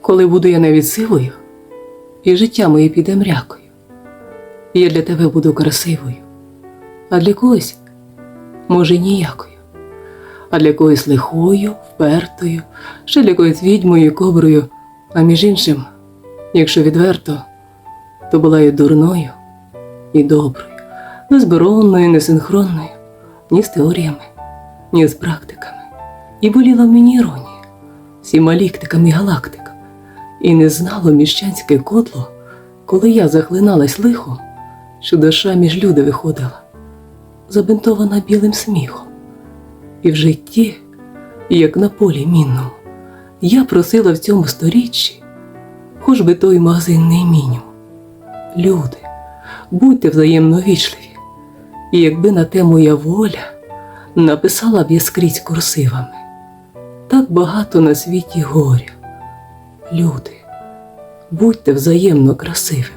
Коли буду я навіть сивою, і життя моє піде мрякою, я для тебе буду красивою, а для когось, може, ніякою, а для когось лихою, впертою, ще для когось відьмою, коброю, а між іншим, якщо відверто, то була і дурною, і доброю, безборонною, несинхронною, ні з теоріями, ні з практиками. І боліла в мені іронія, всіма ліктиками і галактиками, і не знало міщанське кодло, коли я захлиналась лихом, що душа між люди виходила, забинтована білим сміхом. І в житті, як на полі мінному, я просила в цьому сторіччі, хоч би той магазинний мінімум. Люди, будьте взаємно вічливі, і якби на те моя воля, написала б я скрізь курсивами. Так багато на світі горя. Люди, будьте взаємно красивими.